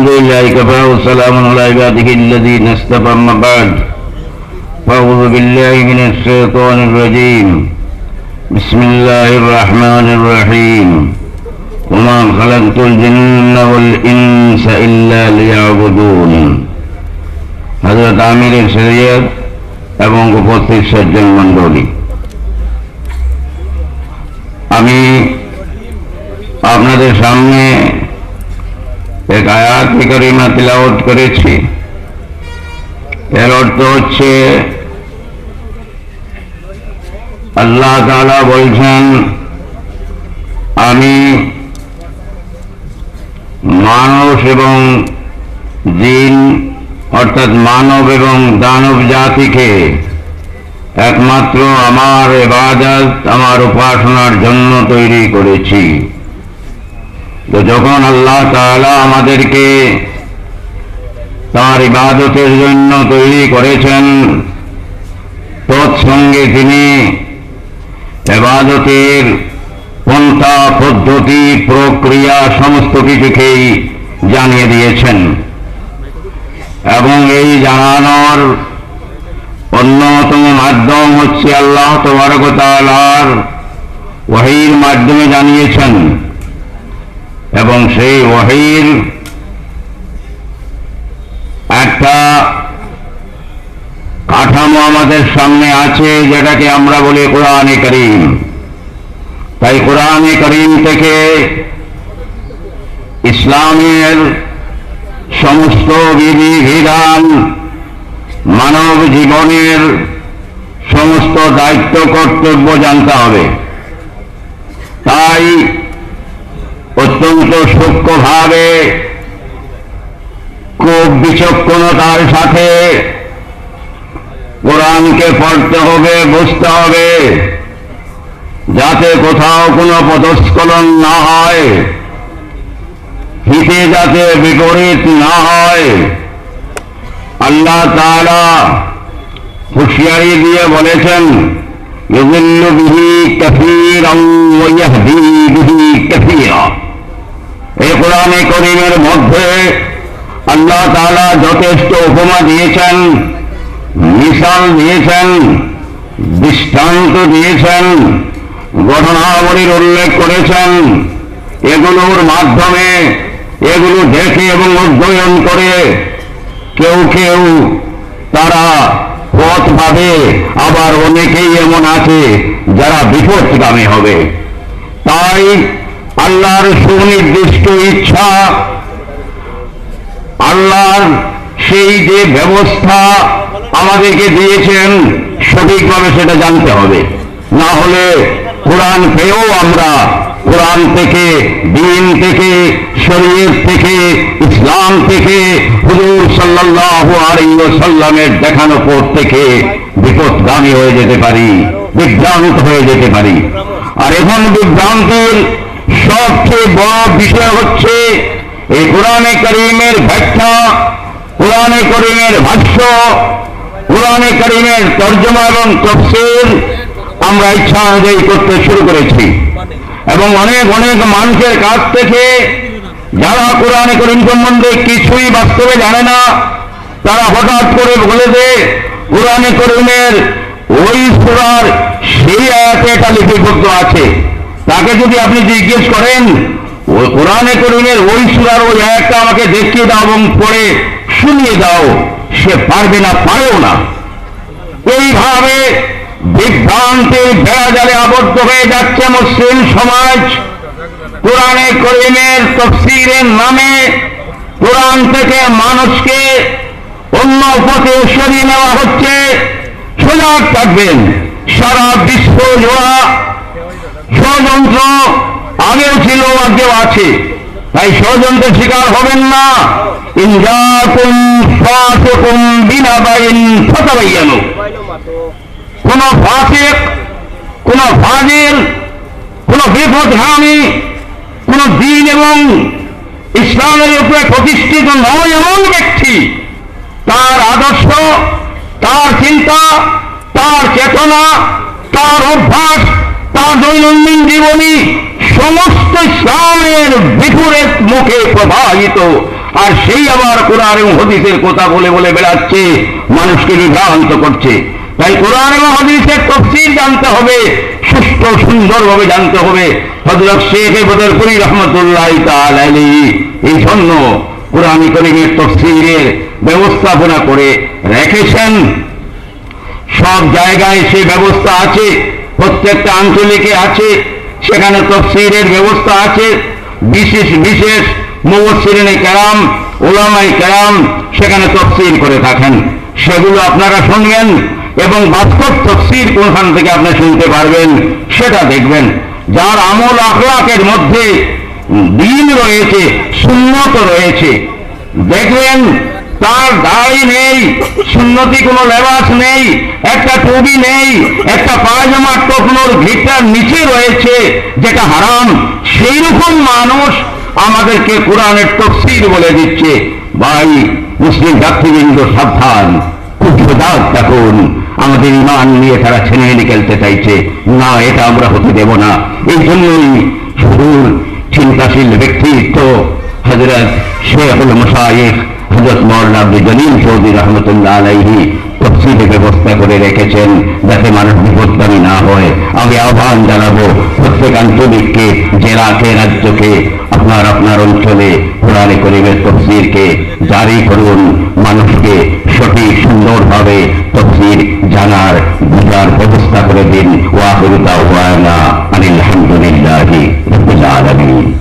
الحمد لله كفى وسلام على عباده الذين اصطفى أما بعد فأعوذ بالله من الشيطان الرجيم بسم الله الرحمن الرحيم وما خلقت الجن والإنس إلا ليعبدون হজরত আমিরের শরীয়ত এবং উপস্থিত সজ্জন মণ্ডলী আমি আপনাদের সামনে এক আয়াত করিমা তিলাওয়াত করেছি। এর অর্থ হচ্ছে, আল্লাহ তাআলা বলছেন, আমি মানুষ এবং জিন, অর্থাৎ মানব এবং দানব জাতিকে একমাত্র আমার এবাদত, আমার উপাসনার জন্য তৈরি করেছি। তো যখন আল্লাহ তাআলা আমাদেরকে তার ইবাদতের জন্য তৈরি করেছেন, তৎসঙ্গে তিনি এবাদতের পন্থা, পদ্ধতি, প্রক্রিয়া সমস্ত কিছুকেই জানিয়ে দিয়েছেন। এবং এই জানানোর অন্যতম মাধ্যম হচ্ছে আল্লাহ তবরকতালার ওয়াহির মাধ্যমে জানিয়েছেন। এবং সেই ওয়াহির একটা কাঠামো আমাদের সামনে আছে, যেটাকে আমরা বলি কোরআনে করিম। তাই কোরআনে করিম থেকে ইসলামের সমস্ত বিধি বিধান মানব জীবনের সমস্ত দায়িত্ব, কর্তব্য জানতে হবে। তাই অত্যন্ত সূক্ষ্মভাবে, খুব বিচক্ষণতার সাথে কোরআনকে পড়তে হবে, বুঝতে হবে, যাতে কোথাও কোনো পদস্খলন না হয় হিতে যাতে বিপরীত না হয়। আল্লাহ তারা হুঁশিয়ারি দিয়ে বলেছেন ইউজিল্লু বিহি ইয়াহদি বিহি কাসীরা। এই কোরআনে করিমের মধ্যে আল্লাহ তাআলা যথেষ্ট উপমা দিয়েছেন, মিশাল দিয়েছেন, দৃষ্টান্ত দিয়েছেন ঘটনাবলীর উল্লেখ করেছেন। এগুলোর মাধ্যমে এগুলো দেখে এবং অধ্যয়ন করে কেউ কেউ তারা পথ পাবে। আবার অনেকেই এমন আছে যারা বিপদগামী হবে। তাই আল্লাহর সুনির্দিষ্ট ইচ্ছা, আল্লাহর সেই যে ব্যবস্থা আমাদেরকে দিয়েছেন, সঠিকভাবে সেটা জানতে হবে। না হলে কোরআন পেয়েও আমরা কোরআন থেকে, দিন থেকে শরীর থেকে, ইসলাম থেকে, হুজুর সাল্লাল্লাহু আলাইহি দেখানো পথ থেকে বিপদগামী হয়ে যেতে পারি, বিভ্রান্ত হয়ে যেতে পারি। আর এখন বিভ্রান্তির সবচেয়ে বড় বিষয় হচ্ছে এই কোরআনে করিমের ব্যাখ্যা, কোরআনে করিমের ভাষ্য, কোরআনে করিমের তর্জমা এবং তফসির আমরা ইচ্ছা অনুযায়ী করতে শুরু করেছি। এবং অনেক অনেক মানুষের কাছ থেকে যারা কোরআনে করিম সম্বন্ধে কিছুই বাস্তবে জানে না, তারা হঠাৎ করে বলে দে কোরআনে করিমের ওই সুরার সেই আয়াতে এটা লিপিবদ্ধ আছে। তাকে যদি আপনি জিজ্ঞেস করেন ওই কোরআনে করিমের ওই সুরার ওই আয়াতটা আমাকে দেখিয়ে দাও এবং পড়ে শুনিয়ে দাও, সে পারবে না পারেও না। এইভাবে বিভ্রান্তির বেড়াজালে আবদ্ধ হয়ে যাচ্ছে মুসলিম সমাজ। কোরআনে করিমের তফসিরের নামে কোরআন থেকে মানুষকে অন্য পথে সরিয়ে নেওয়া হচ্ছে। সজাগ থাকবেন, সারা বিশ্ব জোড়া ষড়যন্ত্র আগেও ছিল, আগেও আছে। তাই ষড়যন্ত্রের শিকার হবেন না। ইনজাকুম ফাসিকুম বিনাবাইন ফাতাবাইয়ানু। কোন ফাসিক, কোন ফাজিল, কোন বিপদগামী কোন দিন এবং ইসলামের উপরে প্রতিষ্ঠিত নয় এমন ব্যক্তি। তার আদর্শ, তার চিন্তা, তার চেতনা, তার অভ্যাস তার দৈনন্দিন জীবনী সমস্ত ইসলামের বিপুরের মুখে প্রবাহিত। আর সেই আবার কোরআন এবং হদিসের কথা বলে বলে বেড়াচ্ছে, মানুষকে বিভ্রান্ত করছে। তাই কোরআন এবং হাদিসের তফসিল জানতে হবে সুস্থ সুন্দরভাবে জানতে হবে। হজরত শেখ বদরপুরি রহমতুল্লাহ তালী এই জন্য কোরআন করিমের তফসিলের ব্যবস্থাপনা করে রেখেছেন। সব জায়গায় সে ব্যবস্থা আছে। প্রত্যেকটা আঞ্চলিকে আছে, সেখানে তফসিরের ব্যবস্থা আছে। বিশেষ বিশেষ মুবসিরিনে কেরাম ওলামাই কেরাম সেখানে তফসির করে থাকেন। সেগুলো আপনারা শুনবেন এবং বাস্তব তফসির কোনখান থেকে আপনি শুনতে পারবেন সেটা দেখবেন। যার আমল আখলাকের মধ্যে দিন রয়েছে, সুন্নত রয়েছে। দেখবেন তার দাড়ি নেই, সুন্নতি কোনো লেবাস নেই, একটা টুবি নেই, একটা পায়জামা টকনোর ভিটার নিচে রয়েছে, যেটা হারাম। সেই রকম মানুষ আমাদেরকে কোরআনের তফসির বলে দিচ্ছে। ভাই, মুসলিম যাত্রীবৃন্দ, সাবধান। খুব সজাগ আমাদের ইমান নিয়ে তারা ছেনে নিকেলতে চাইছে। না, এটা আমরা হতে দেব না। এই জন্যই সুদূর চিন্তাশীল ব্যক্তিত্ব হজরত শেখুল মুসাইফ হজরত মৌলানা চৌধুরী রহমতুল্লাহ আলাইহি তফসিলের ব্যবস্থা করে রেখেছেন যাতে মানুষ বিপদগামী না হয়। আমি আহ্বান জানাব প্রত্যেক আঞ্চলিককে, জেলাকে, রাজ্যকে, আপনার আপনার অঞ্চলে কোরআনে করিমের তফসিরকে জারি করুন। মানুষকে সঠিক, সুন্দরভাবে তফসির জানার বুঝার ব্যবস্থা করে দিন। ওয়াহুদা ওয়ানা আলহামদুলিল্লাহি আলামিন।